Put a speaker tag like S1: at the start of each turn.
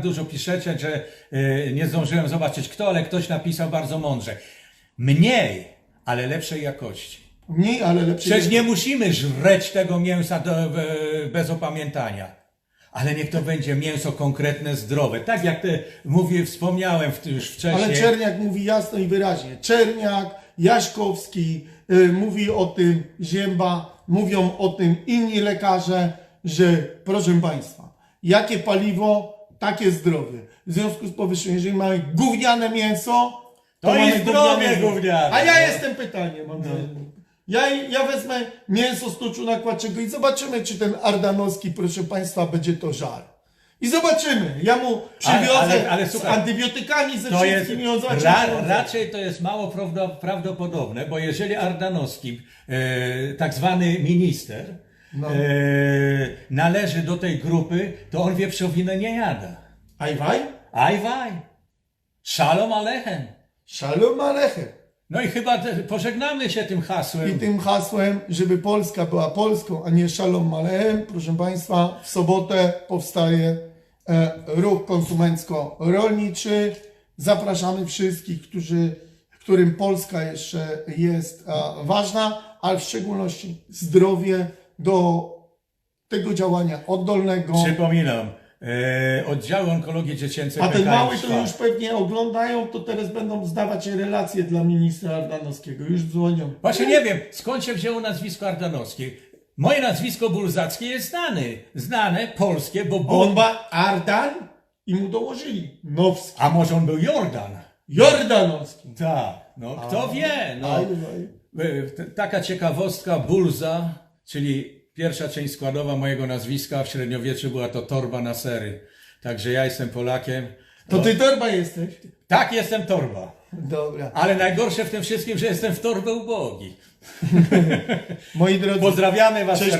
S1: dużo piszecie, że e, nie zdążyłem zobaczyć kto, ale ktoś napisał bardzo mądrze. Mniej, ale lepszej jakości.
S2: Mniej, ale lepszy.
S1: Przecież nie musimy żreć tego mięsa do, bez opamiętania. Ale niech to będzie mięso konkretne, zdrowe. Tak jak te, mówię, wspomniałem już wcześniej.
S2: Ale Czerniak mówi jasno i wyraźnie. Czerniak, Jaśkowski y, mówi o tym, Zięba, mówią o tym inni lekarze, że proszę Państwa, jakie paliwo, takie zdrowie. W związku z powyższym, jeżeli mamy gówniane mięso,
S1: To i
S2: mamy
S1: zdrowie
S2: gówniane- A ja
S1: no.
S2: jestem pytanie, mam no. ja, ja wezmę mięso z toczu nakładczego i zobaczymy, czy ten Ardanowski, proszę Państwa, będzie to żar. I zobaczymy. Ja mu przywiozę
S1: ale- ale
S2: z
S1: słuchaj,
S2: antybiotykami ze
S1: To jest,
S2: on
S1: ra, raczej to jest mało prawdo, prawdopodobne, bo jeżeli Ardanowski, e, tak zwany minister,
S2: No.
S1: e, należy do tej grupy, to on wieprzowinę nie jada.
S2: Ajwaj?
S1: Ajwaj, szalom alechem.
S2: Shalom Alechem.
S1: No i chyba te, pożegnamy się tym
S2: I
S1: hasłem.
S2: tym hasłem, żeby Polska była Polską, a nie Shalom Alechem, proszę Państwa, w sobotę powstaje e, ruch konsumencko-rolniczy. Zapraszamy wszystkich, którzy, którym Polska jeszcze jest e, ważna, ale w szczególności zdrowie do tego działania oddolnego.
S1: Przypominam, e, oddziały onkologii dziecięcej
S2: A ten
S1: PKM
S2: mały to już pewnie oglądają, to teraz będą zdawać relacje dla ministra Ardanowskiego. Już dzwonią.
S1: Właśnie nie wiem, skąd się wzięło nazwisko Ardanowski. Moje nazwisko Bulzackie jest znane. Znane, polskie, bo Bul...
S2: On ma Ardan i mu dołożyli Nowski.
S1: A może on był Jordan?
S2: Jordanowski.
S1: Tak, no kto wie. No.
S2: Aj, aj.
S1: E, Taka ciekawostka, bulza, czyli pierwsza część składowa mojego nazwiska w średniowieczu była to torba na sery. Także ja jestem Polakiem.
S2: To ty torba jesteś.
S1: Tak, jestem torba.
S2: Dobra.
S1: Ale najgorsze w tym wszystkim, że jestem w torbę ubogi.
S2: Moi drodzy,
S1: Pozdrawiamy Was
S2: Cześć.